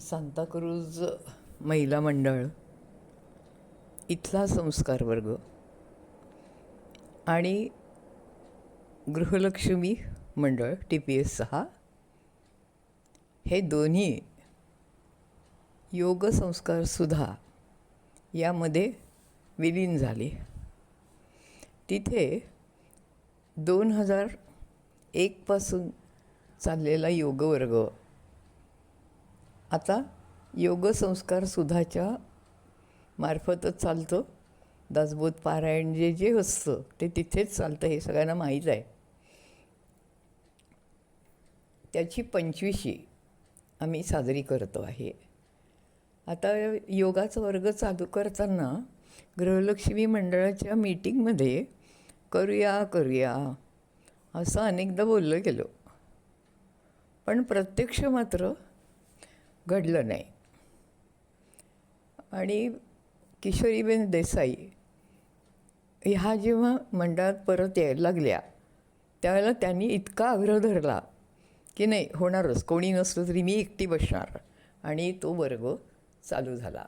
सांताक्रूज महिला मंडळ इथला संस्कार वर्ग आणि गृहलक्ष्मी मंडळ टी पी एस सहा हे दोन्ही योग संस्कारसुद्धा यामध्ये विलीन झाले. तिथे दोन हजार एकपासून चाललेला योगवर्ग आता योग संस्कार सुधाच्या मार्फतच चालतं. दासबोध पारायण जे जे असतं ते तिथेच चालतं हे सगळ्यांना माहीत आहे. त्याची पंचवीशी आम्ही साजरी करतो आहे. आता योगाचा वर्ग चालू करताना गृहलक्ष्मी मंडळाच्या मीटिंगमध्ये करूया करूया असं अनेकदा बोललं गेलं. पण प्रत्यक्ष मात्र घडलं नाही. आणि किशोरीबेन देसाई ह्या जेव्हा मंडळात परत यायला लागल्या त्यावेळेला त्यांनी इतका आग्रह धरला की नाही होणारच कोणी नसलं तरी मी एकटी बसणार. आणि तो वर्ग चालू झाला.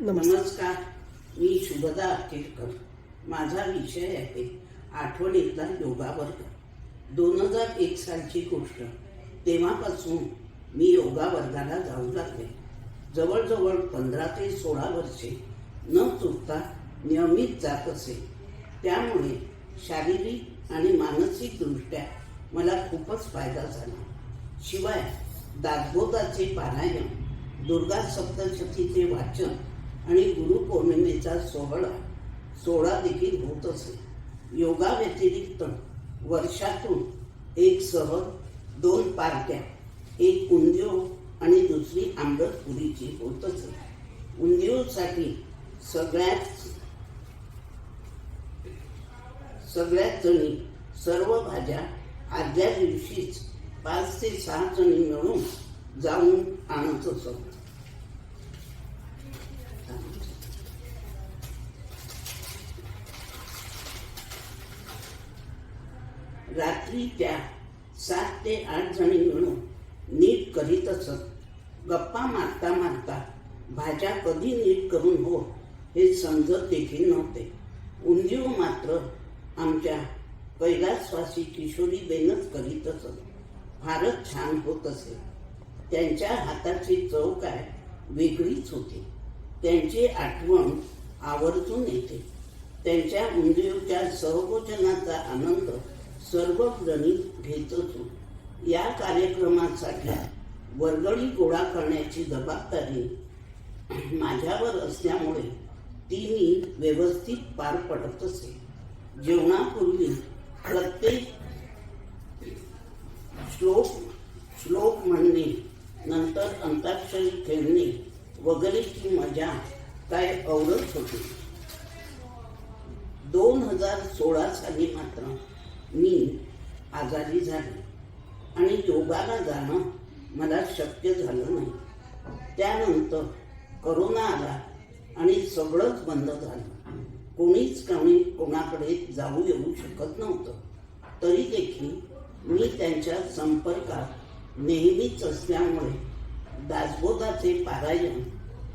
नमस्कार. मी शुभदा अखेरकर. माझा विषय आहे आठवणीतला योगा वर्ग. दोन हजार एक सालची गोष्ट. तेव्हापासून मी योगा वर्गाला जाऊ लागले. जवळजवळ पंधरा ते सोळा वर्षे न चुकता नियमित जात असे. त्यामुळे शारीरिक आणि मानसिकदृष्ट्या मला खूपच फायदा झाला. शिवाय दासबोधाचे पारायण दुर्गा सप्तशतीचे वाचन आणि गुरुपौर्णिमेचा सोहळा सोहळा देखील होत असे. योगा व्यतिरिक्त वर्षातून एक सहल दोन पार्ट्या एक उंदीव आणि दुसरी आंबट पुरीची होतच उंदीवसाठी सगळ्यात सगळ्यात जणी सर्व भाज्या आदल्या दिवशीच पाच ते सहा जणी मिळून जाऊन आणत असत. रात्री त्या सात ते आठ जणी मिळून नीट करीत असत. गप्पा मारता मारता भाज्या कधी नीट करून हो हे समजत देखील नव्हते. उंदीव मात्र आमच्या कैलासवासी किशोरी बेनच करीत असत. फारच छान होत असे. त्यांच्या हाताची चव काय वेगळीच होती. त्यांची आठवण आवर्जून येते. त्यांच्या उंदीवच्या सहभोजनाचा आनंद सर्व जणी घेत असो या कार्यक्रमासाठी वर्गणी गोळा करण्याची जबाबदारी माझ्यावर असल्यामुळे ती मी व्यवस्थित पार पडत असे. जेवणापूर्वी प्रत्येक श्लोक श्लोक म्हणणे नंतर अंताक्षरी खेळणे वगैरेची मजा काय औरच होती. दोन हजार सोळा साली मात्र मी आजारी झाले. आणि योगाला जाणं मला शक्य झालं नाही. त्यानंतर करोना आला आणि सगळंच बंद झालं. कोणीच कोणी कोणाकडे जाऊ येऊ शकत नव्हतं. तरी देखील मी त्यांच्या संपर्कात नेहमीच असल्यामुळे दासबोधाचे पारायण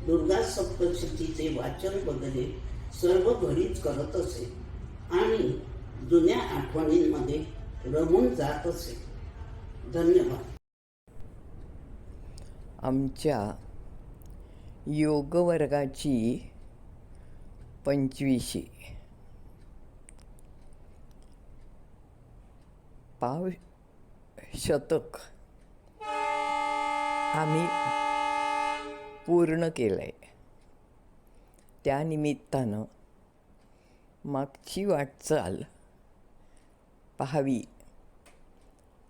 दुर्गा सप्तशतीचे वाचन वगैरे सर्व घरीच करत असे. आणि जुन्या आठवणींमध्ये रमून जात असे. धन्यवाद. आमच्या योगवर्गाची पंचवीशी. पाव शतक. आम्ही पूर्ण केलं आहे त्यानिमित्तानं मागची वाटचाल पाहावी.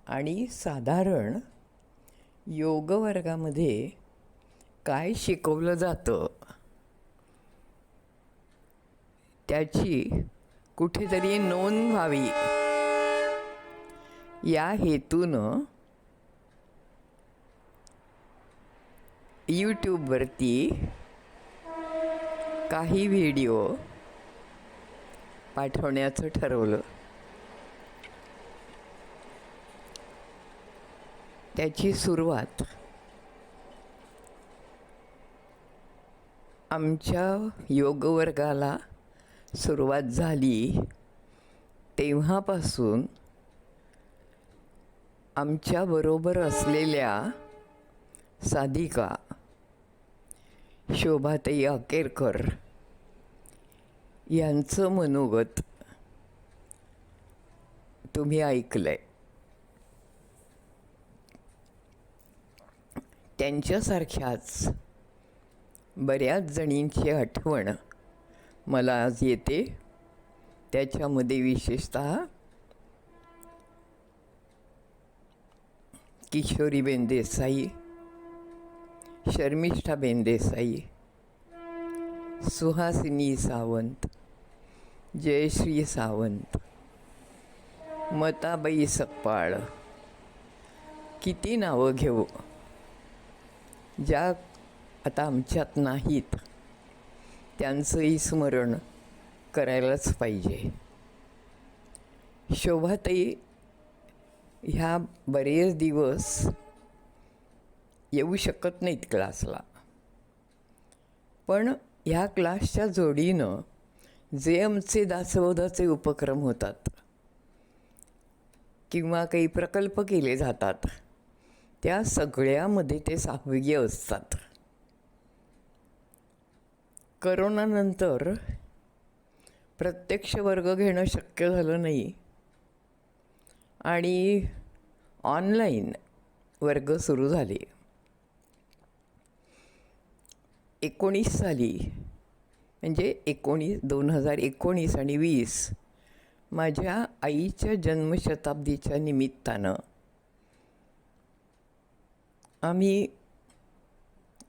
आणि साधारण योग वर्गामध्ये काय शिकवलं जातं? त्याची कुठेतरी नोंद व्हावी. या हेतूनं यूट्यूबवरती काही व्हिडिओ पाठवण्याचं ठरवलं. त्याची सुरुवात आमच्या योगवर्गाला सुरुवात झाली तेव्हापासून आमच्याबरोबर असलेल्या साधिका शोभाताई अकेरकर यांचं मनोगत तुम्ही ऐकलं आहे त्यांच्यासारख्याच बऱ्याच जणींची आठवण मला आज येते. त्याच्यामध्ये विशेषत किशोरीबेन देसाई शर्मिष्ठाबेन देसाई सुहासिनी सावंत जयश्री सावंत मताबाई सकपाळ किती नावं घेऊ? ज्या आता आमच्यात नाहीत त्यांचंही स्मरण करायलाच पाहिजे. शोभाताई ह्या बरेच दिवस येऊ शकत नाहीत क्लासला. पण ह्या क्लासच्या जोडीनं जे आमचे दासबोधाचे उपक्रम होतात किंवा काही प्रकल्प केले जातात त्या सगळ्यामध्ये ते साहविय असतात. करोनानंतर प्रत्यक्ष वर्ग घेणं शक्य झालं नाही. आणि ऑनलाईन वर्ग सुरू झाले. एकोणीस साली म्हणजे एकोणीस दोन हजार एकोणीस आणि वीस माझ्या आईच्या जन्मशताब्दीच्या निमित्तानं आम्ही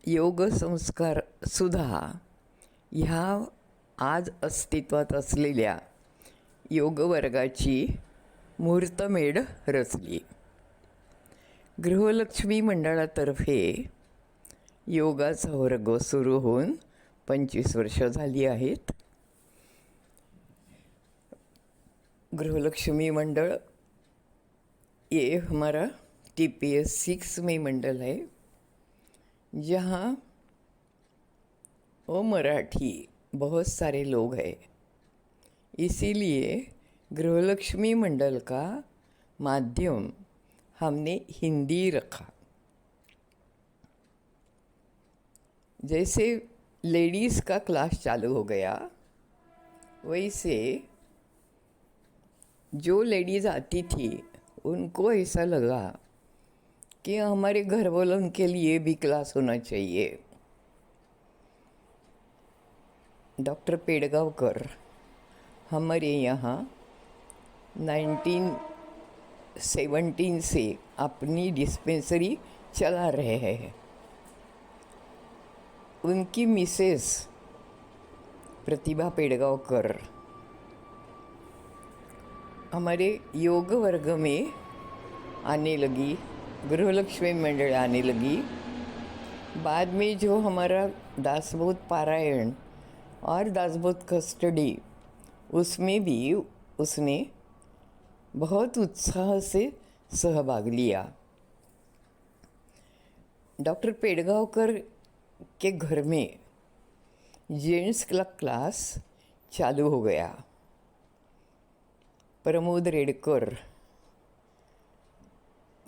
योगसंस्कार सुद्धा ह्या आज अस्तित्वात असलेल्या योगवर्गाची मुहूर्तमेढ रचली. गृहलक्ष्मी मंडळातर्फे योगाचा वर्ग सुरू होऊन पंचवीस वर्ष झाली आहेत. गृहलक्ष्मी मंडळ ये हमारा टी पी एस सिक्स में मंडल है, जहाँ मराठी बहुत सारे लोग हैं। इसीलिए गृहलक्ष्मी मंडल का माध्यम हमने हिंदी रखा। जैसे लेडीज़ का क्लास चालू हो गया, वैसे जो लेडीज़ आती थी, उनको ऐसा लगा कि हमारे घर वालों के लिए भी क्लास होना चाहिए। डॉक्टर पेड़गांवकर, हमारे यहाँ 1917 से अपनी डिस्पेंसरी चला रहे हैं। उनकी मिसेस प्रतिभा पेड़गांवकर, हमारे योग वर्ग में आने लगी। गृहलक्ष्मी मंडल आने लगी। बाद में जो हमारा दासबोध पारायण और दासबोध कस्टडी उसमें भी उसने बहुत उत्साह से सहभाग लिया। डॉक्टर पेड़गांवकर के घर में जेंट्स का क्लास चालू हो गया। प्रमोद रेडकर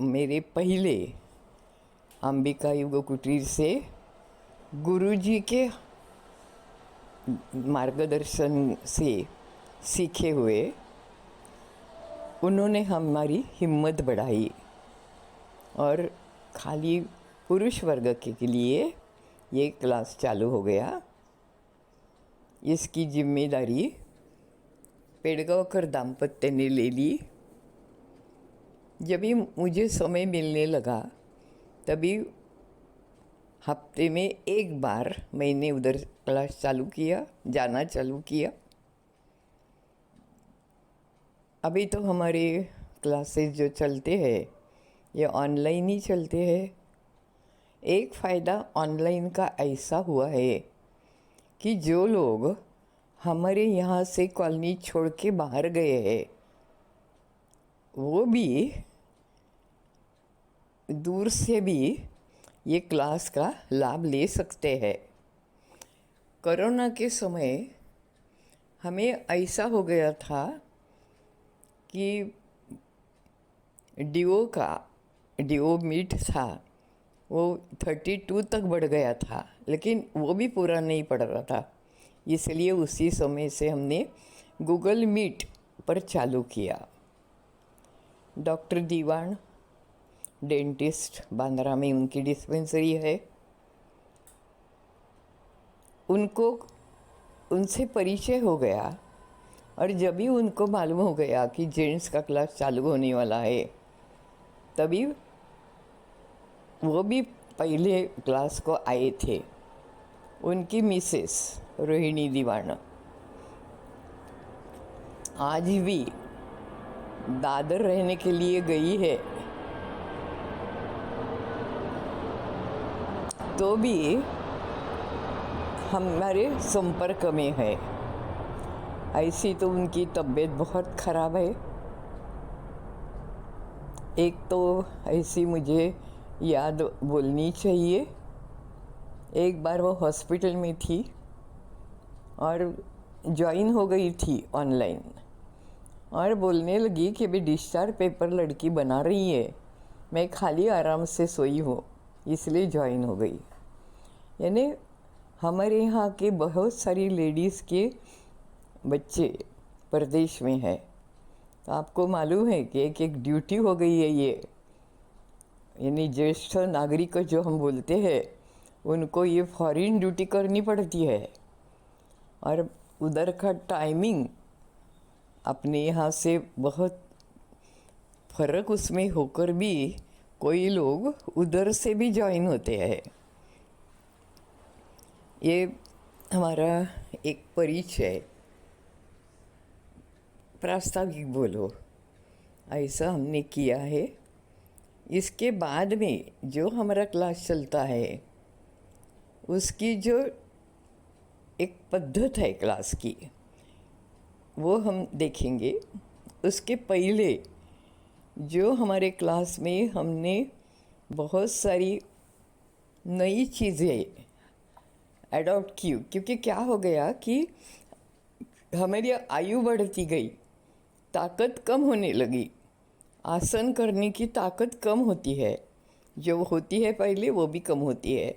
मेरे पहले अंबिका युग कुटीर से गुरुजी के मार्गदर्शन से सीखे हुए, उन्होंने हमारी हिम्मत बढ़ाई और खाली पुरुष वर्ग के लिए ये क्लास चालू हो गया। इसकी ज़िम्मेदारी पेड़गांवकर दाम्पत्य ने ले ली। जब भी मुझे समय मिलने लगा, तभी हफ़्ते में एक बार मैंने उधर क्लास चालू किया, जाना चालू किया। अभी तो हमारे क्लासेस जो चलते हैं, ये ऑनलाइन ही चलते हैं। एक फ़ायदा ऑनलाइन का ऐसा हुआ है कि जो लोग हमारे यहाँ से कॉलोनी छोड़ के बाहर गए हैं, वो भी दूर से भी ये क्लास का लाभ ले सकते हैं। कोरोना के समय हमें ऐसा हो गया था कि डीओ का, डीओ मीट था, वो थर्टी टू तक बढ़ गया था, लेकिन वो भी पूरा नहीं पड़ रहा था। इसलिए उसी समय से हमने गूगल मीट पर चालू किया। डॉक्टर दीवान डेंटिस्ट बांद्रा में उनकी डिस्पेंसरी है। उनको, उनसे परिचय हो गया और जब भी उनको मालूम हो गया कि जेंट्स का क्लास चालू होने वाला है, तभी वो भी पहले क्लास को आए थे। उनकी मिसेस रोहिणी दीवाना। आज भी दादर रहने के लिए गई है। तो भी हमारे संपर्क में है। ऐसी तो उनकी तबीयत बहुत ख़राब है। एक तो ऐसी मुझे याद बोलनी चाहिए। एक बार वो हॉस्पिटल में थी और ज्वाइन हो गई थी ऑनलाइन और बोलने लगी कि भाई डिस्चार्ज पेपर लड़की बना रही है। मैं खाली आराम से सोई हूँ। इसलिए ज्वाइन हो गई। यानी हमारे यहाँ के बहुत सारी लेडीज़ के बच्चे प्रदेश में हैं। तो आपको मालूम है कि एक एक ड्यूटी हो गई है ये। यानी ज्येष्ठ नागरिक जो हम बोलते हैं, उनको ये फॉरेन ड्यूटी करनी पड़ती है। और उधर का टाइमिंग अपने यहाँ से बहुत फ़र्क उसमें होकर भी कोई लोग उधर से भी ज्वाइन होते हैं। ये हमारा एक परिचय प्रास्ताविक बोलो, ऐसा हमने किया है। इसके बाद में जो हमारा क्लास चलता है, उसकी जो एक पद्धत है क्लास की, वो हम देखेंगे। उसके पहले जो हमारे क्लास में हमने बहुत सारी नई चीज़ें अडॉप्ट की। क्योंकि क्या हो गया कि हमारी आयु बढ़ती गई, ताकत कम होने लगी। आसन करने की ताकत कम होती है। जो होती है पहले, वो भी कम होती है।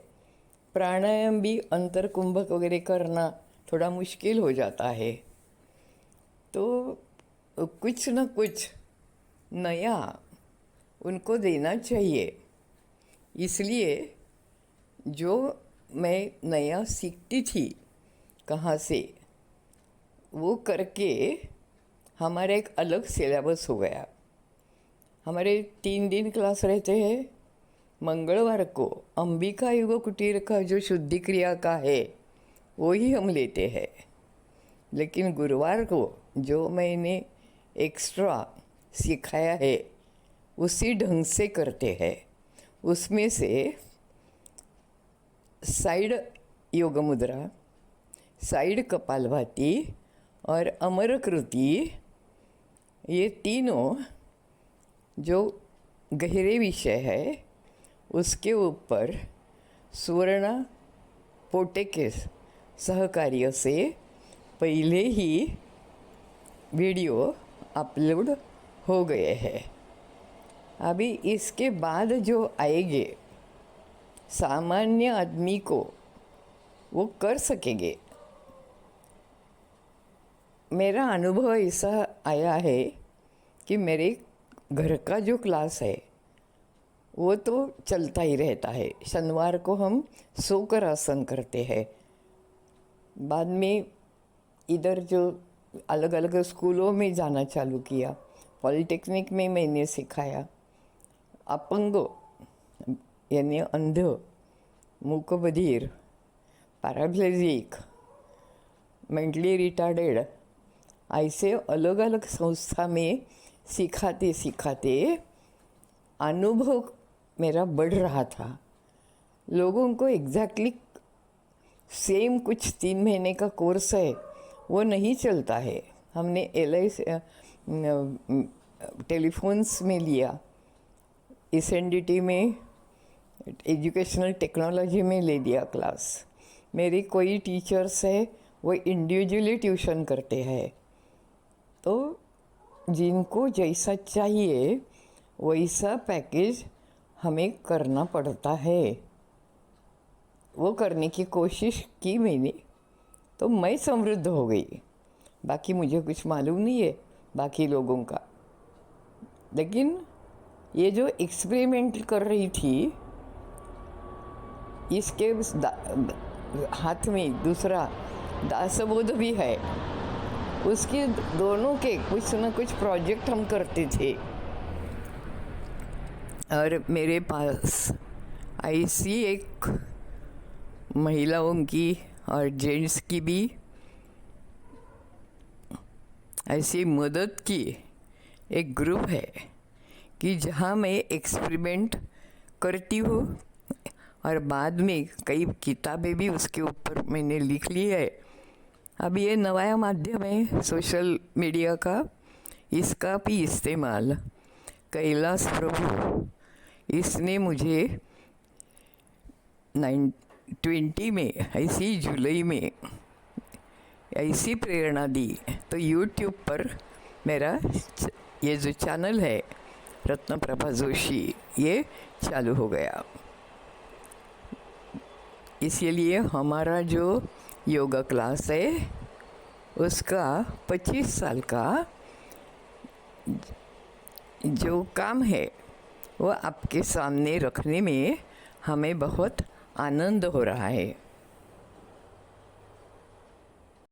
प्राणायाम भी अंतर कुंभक वगैरह करना थोड़ा मुश्किल हो जाता है। तो कुछ न कुछ नया उनको देना चाहिए। इसलिए जो मैं नया सीखती थी कहाँ से, वो करके हमारा एक अलग सिलेबस हो गया। हमारे तीन दिन क्लास रहते हैं। मंगलवार को अंबिका युग कुटीर का जो शुद्धि क्रिया का है, वो ही हम लेते हैं। लेकिन गुरुवार को जो मैंने एक्स्ट्रा सिखाया है, उसी ढंग से करते हैं। उसमें से साइड योग मुद्रा साइड कपालभाती और अमरकृति, ये तीनों जो गहरे विषय है, उसके ऊपर सुवर्ण पोटे के सहकार्य से पहले ही वीडियो अपलोड हो गए हैं। अभी इसके बाद जो आएँगे, सामान्य आदमी को वो कर सकेंगे। मेरा अनुभव ऐसा आया है कि मेरे घर का जो क्लास है, वो तो चलता ही रहता है। शनिवार को हम सोकर आसन करते हैं। बाद में इधर जो अलग अलग स्कूलों में जाना चालू किया। पॉलिटेक्निक में मैंने सिखाया। अपंग, यानी अंध, मूकबधीर पैराप्लेजिक मेंटली रिटार्डेड, ऐसे अलग अलग संस्था में सिखाते सिखाते अनुभव मेरा बढ़ रहा था। लोगों को एग्जैक्टली सेम कुछ तीन महीने का कोर्स है, वो नहीं चलता है। हमने एल आई टेलीफोन्स में लिया। एस में, एजुकेशनल टेक्नोलॉजी में ले लिया क्लास। मेरे कोई टीचर्स है, वो इंडिविजुअली ट्यूशन करते हैं। तो जिनको जैसा चाहिए, वैसा पैकेज हमें करना पड़ता है। वो करने की कोशिश की मैंने तो मैं समृद्ध हो गई। बाकी मुझे कुछ मालूम नहीं है। बाकी लोगों का। लेकिन ये जो एक्सपेरिमेंट कर रही थी, इसके हाथ में दूसरा दासबोध भी है। उसके दोनों के कुछ ना कुछ प्रोजेक्ट हम करते थे। और मेरे पास ऐसी एक महिलाओं की और जेंट्स की भी ऐसी मदद की। एक ग्रुप है कि जहाँ मैं एक्सपेरिमेंट करती हूँ और बाद में कई किताबें भी उसके ऊपर मैंने लिख ली है। अब ये नवाया माध्यम है सोशल मीडिया का। इसका भी इस्तेमाल कैलाश प्रभु। इसने मुझे नाइन, ट्वेंटी में, ऐसी जुलाई में ऐसी प्रेरणा दी। तो यूट्यूब पर मेरा ये जो चैनल है रत्न प्रभा जोशी, ये चालू हो गया। इसीलिए हमारा जो योगा क्लास है, उसका 25 साल का जो काम है, वो आपके सामने रखने में हमें बहुत आनंद हो रहा है।